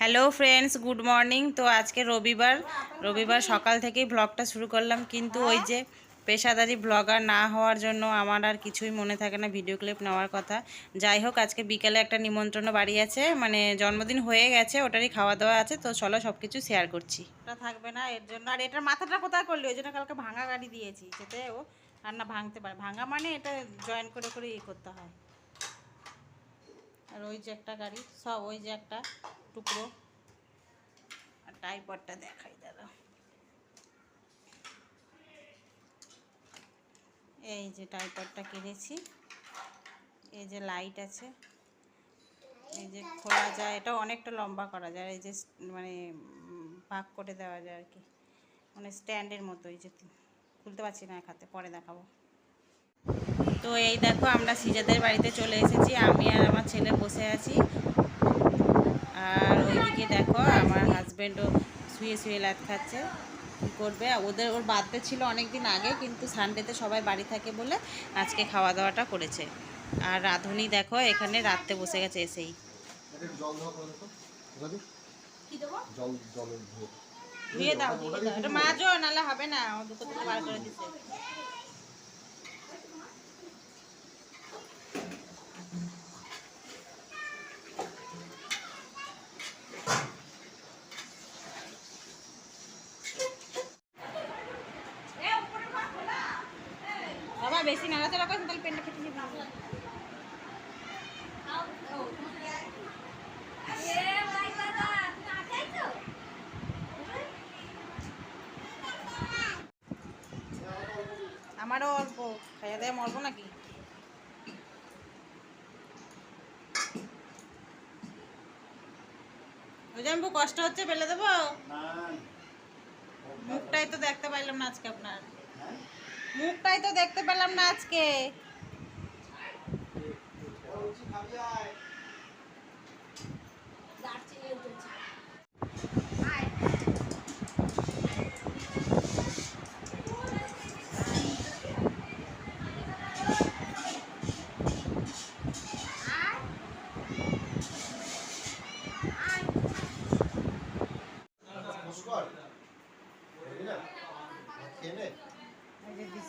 Hello friends, good morning. তো আজকে রবিবার রবিবার সকাল থেকেই ব্লগটা শুরু করলাম, কিন্তু ওই যে পেশাদারি ব্লগার না হওয়ার জন্য আমার আর কিছুই মনে থাকে না ভিডিও ক্লিপ নেওয়ার কথা। যাই হোক, আজকে বিকেলে একটা নিমন্ত্রণ বাড়ি আছে মানে জন্মদিন হয়ে গেছে, ওটারই খাওয়া দাওয়া আছে, তো চলো সব কিছু শেয়ার করছি। ওটা থাকবে না, এর জন্য। আর এটার মাথাটা কোথায় করলি? ওই জন্য কালকে ভাঙা গাড়ি দিয়েছি, যাতে ও আর না ভাঙতে পারে। ভাঙা মানে এটা জয়েন করে করে ইয়ে করতে হয়। আর ওই যে একটা গাড়ি, সব ওই যে একটা। টুকরো আর টাইপরটা দেখাই দাদা এই যে টাইপরটা কিনেছি এই যে লাইট আছে, এই যে খোলা যায়, এটা অনেকটা লম্বা করা যায়, এই যে মানে ভাগ করে দেওয়া যায় আর কি। মানে স্ট্যান্ডের মতো, এই যে খুলতে পারছি না এক হাতে, পরে দেখাবো। তো এই দেখো, আমরা সিজাদের বাড়িতে চলে এসেছি, আমি আর আমার ছেলে বসে আছি। আর ওইদিকে দেখো আমার হাজব্যান্ডও শুয়ে শুয়ে লাত খাচ্ছে। কী করবে? ওদের ওর বার্থডে ছিল অনেক দিন আগে কিন্তু সানডেতে সবাই বাড়ি থাকে বলে আজকে খাওয়া দাওয়াটা করেছে। আর রাঁধুনি দেখো এখানে রাত্রে বসে গেছে এসেই। এটা জল দেওয়া করে কি দেবো? জল জলের ধুয়ে দাও ধুয়ে দাও। এটা মাজো নাহলে হবে না ও দুটো থেকে বার করে বেশি নাড়াচাড়া করছেন তাহলে পেনটা ফেটে যাবে আমারও অল্প খাইয়া দেয় মরবো নাকি? জাম্বু কষ্ট হচ্ছে ফেলে দেবো? মুখটাই তো দেখতে পাইলাম না আজকে আপনার। মুখটাই তো দেখতে পেলাম না আজকে।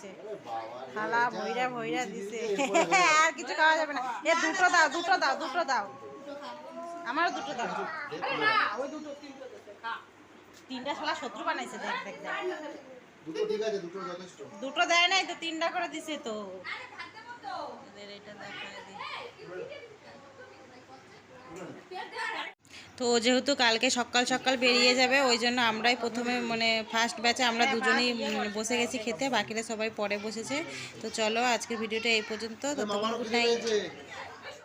দিছে। থালা ভৈরা ভইরা ভইরা দিছে। আর কিছু খাওয়া যাবে না। এ দুটো দাও দুটো দাও দুটো দাও। আমারও দুটো দাও। তিনটা শালা শত্রু বানাইছে দেখ দেখ দেখ। দুটো ঠিক আছে দুটো যথেষ্ট। দুটো দেয় নাই তো তিনটা করে দিছে তো। তো যেহেতু কালকে সকাল সকাল বেরিয়ে যাবে ওই জন্য আমরাই প্রথমে মানে ফার্স্ট ব্যাচে আমরা দুজনেই বসে গেছি খেতে বাকিরা সবাই পরে বসেছে। তো চলো আজকে ভিডিওটা এই পর্যন্ত। তো তোমার গুড নাইট